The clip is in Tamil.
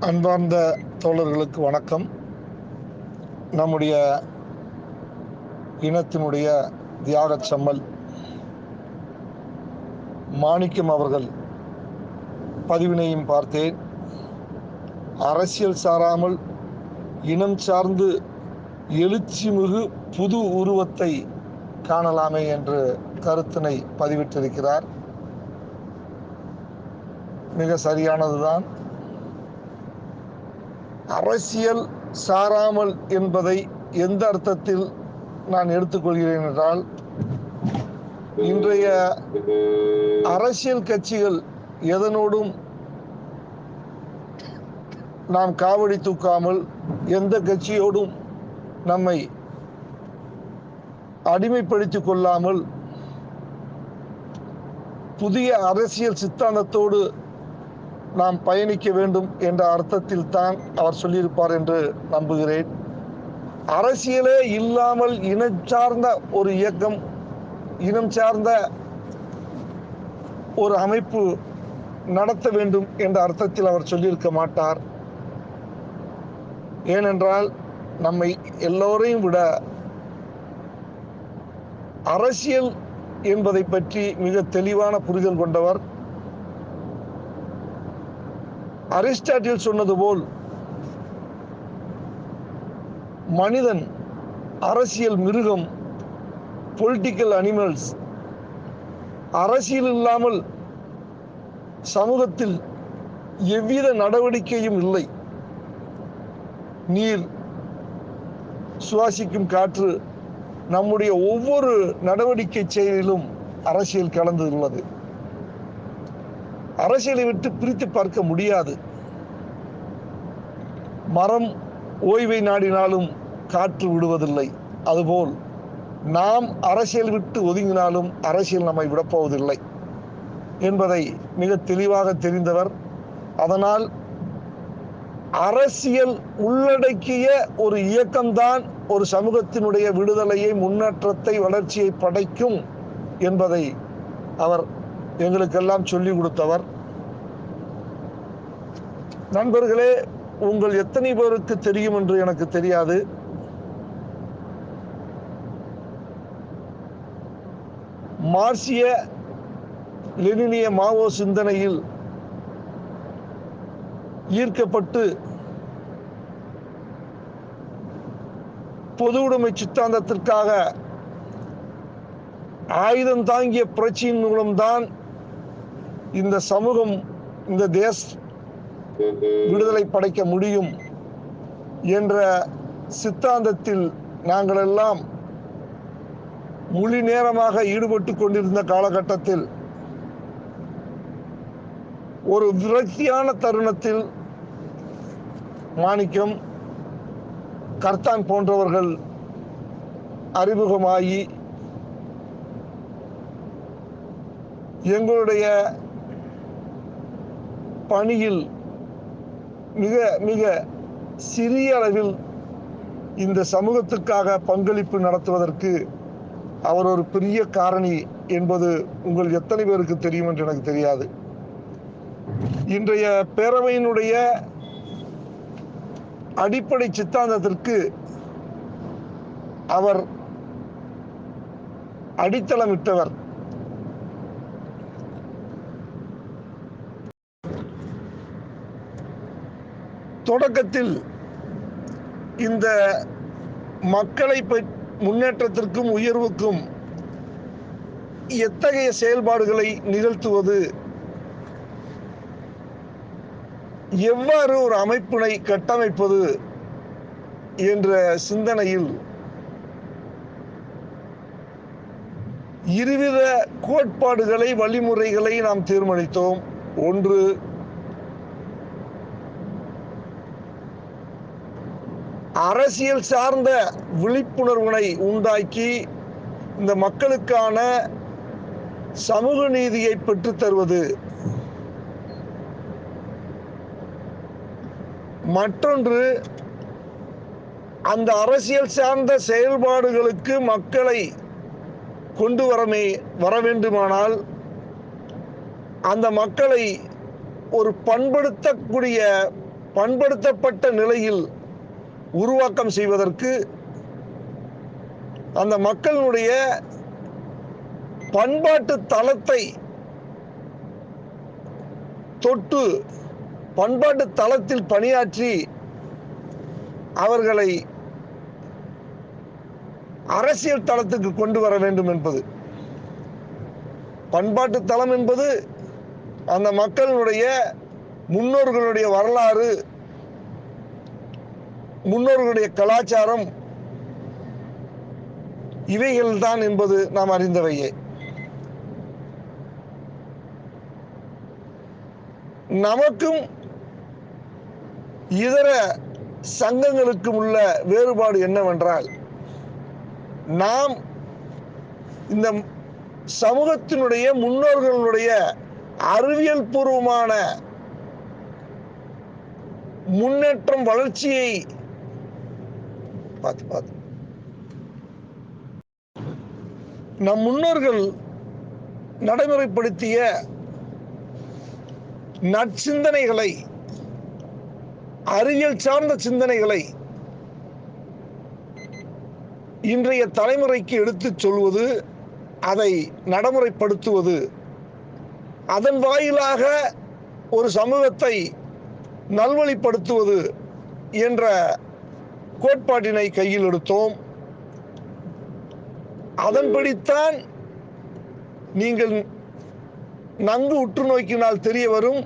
அன்பார்ந்த தோழர்களுக்கு வணக்கம். நம்முடைய இனத்தினுடைய தியாகச் செம்மல் மாணிக்கம் அவர்கள் பதிவினையும் பார்த்தேன். அரசியல் சாராமல் இனம் சார்ந்து எழுச்சிமிகு புது உருவத்தை காணலாமே என்று கருத்தினை பதிவிட்டிருக்கிறார். மிக சரியானதுதான். அரசியல் சாராமல் என்பதை எந்த அர்த்தத்தில் நான் எடுத்துக்கொள்கிறேன் என்றால் இன்றைய அரசியல் கட்சிகள் எதனோடும் நாம் காவடி தூக்காமல் எந்த கட்சியோடும் நம்மை அடிமைப்படுத்திக் கொள்ளாமல் புதிய அரசியல் சித்தாந்தத்தோடு நாம் பயணிக்க வேண்டும் என்ற அர்த்தத்தில் தான் அவர் சொல்லியிருப்பார் என்று நம்புகிறேன். அரசியலே இல்லாமல் இனம் சார்ந்த ஒரு இயக்கம் இனம் சார்ந்த ஒரு அமைப்பு நடத்த வேண்டும் என்ற அர்த்தத்தில் அவர் சொல்லியிருக்க மாட்டார். ஏனென்றால் நம்மை எல்லோரையும் விட அரசியல் என்பதை பற்றி மிக தெளிவான புரிதல் கொண்டவர் அரிஸ்டாட்டில் சொன்னது போல் மனிதன் அரசியல் மிருகம் பொலிட்டிக்கல் அனிமல்ஸ் அரசியல் இல்லாமல் சமூகத்தில் எவ்வித நடவடிக்கையும் இல்லை. நீர் சுவாசிக்கும் காற்று நம்முடைய ஒவ்வொரு நடவடிக்கை செயலிலும் அரசியல் கலந்து உள்ளது அரசியலை விட்டு பிரித்து பார்க்க முடியாது. மரம் ஓய்வை நாடினாலும் காற்று விடுவதில்லை. அதுபோல் நாம் அரசியல் விட்டு ஒதுங்கினாலும் அரசியல் நம்மை விடப்போவதில்லை என்பதை மிக தெளிவாக தெரிந்தவர். அதனால் அரசியல் உள்ளடக்கிய ஒரு இயக்கம்தான் ஒரு சமூகத்தினுடைய விடுதலையை முன்னேற்றத்தை வளர்ச்சியை படைக்கும் என்பதை அவர் எங்களுக்கெல்லாம் சொல்லிக் கொடுத்தவர். நண்பர்களே உங்கள் எத்தனை பேருக்கு தெரியும் என்று எனக்கு தெரியாது. மார்சிய லெனினிய மாவோ சிந்தனையில் ஈர்க்கப்பட்டு பொது உடைமை சித்தாந்தத்திற்காக ஆயுதம் தாங்கிய புரட்சியின் மூலம்தான் இந்த சமூகம் இந்த தேச விடுதலை படைக்க முடியும் என்ற சித்தாந்தத்தில் நாங்கள் எல்லாம் முழு நேரமாக ஈடுபட்டு கொண்டிருந்த காலகட்டத்தில் ஒரு விரக்தியான தருணத்தில் மாணிக்கம் கர்த்தான் போன்றவர்கள் அறிமுகமாகி எங்களுடைய பணியில் மிக மிக சிறிய அளவில் இந்த சமூகத்துக்காக பங்களிப்பு நடத்துவதற்கு அவர் ஒரு பெரிய காரணி என்பது உங்கள் எத்தனை பேருக்கு தெரியும் என்று எனக்கு தெரியாது. இன்றைய பேரவையினுடைய அடிப்படை சித்தாந்தத்திற்கு அவர் அடித்தளமிட்டவர். தொடக்கத்தில் இந்த மக்களை முன்னேற்றத்திற்கும் உயர்வுக்கும் எத்தகைய செயல்பாடுகளை நிகழ்த்துவது? எவ்வாறு ஒரு அமைப்பினை கட்டமைப்பது என்ற சிந்தனையில் இருவித கோட்பாடுகளை வழிமுறைகளை நாம் தீர்மானித்தோம். ஒன்று அரசியல் சார்ந்த விழிப்புணர்வினை உண்டாக்கி இந்த மக்களுக்கான சமூக நீதியை பெற்றுத்தருவது மற்றொன்று அந்த அரசியல் சார்ந்த செயல்பாடுகளுக்கு மக்களை கொண்டு வரமே வர வேண்டுமானால் அந்த மக்களை ஒரு பண்படுத்தக்கூடிய பண்படுத்தப்பட்ட நிலையில் உருவாக்கம் செய்வதற்கு அந்த மக்களுடைய பண்பாட்டு தளத்தை தொட்டு பண்பாட்டு தளத்தில் பணியாற்றி அவர்களை அரசியல் தளத்துக்கு கொண்டு வர வேண்டும் என்பது. பண்பாட்டு தளம் என்பது அந்த மக்களுடைய முன்னோர்களுடைய வரலாறு முன்னோர்களுடைய கலாச்சாரம் இவைகள்தான் என்பது நாம் அறிந்தவையே. நமக்கும் இதர சங்கங்களுக்கும் உள்ள வேறுபாடு என்னவென்றால் நாம் இந்த சமூகத்தினுடைய முன்னோர்களுடைய அறிவியல் பூர்வமான முன்னேற்றம் வளர்ச்சியை பார்த்து பார்த்து நம் முன்னோர்கள் நடைமுறைப்படுத்திய நற்சிந்தனைகளை அறிவியல் சார்ந்த சிந்தனைகளை இன்றைய தலைமுறைக்கு எடுத்துச் சொல்வது அதை நடைமுறைப்படுத்துவது அதன் வாயிலாக ஒரு சமூகத்தை நல்வழிப்படுத்துவது என்ற கோட்பாட்டினை கையில் எடுத்தோம். அதன்படித்தான் நீங்கள் நன்கு உற்று நோக்கினால் தெரிய வரும்.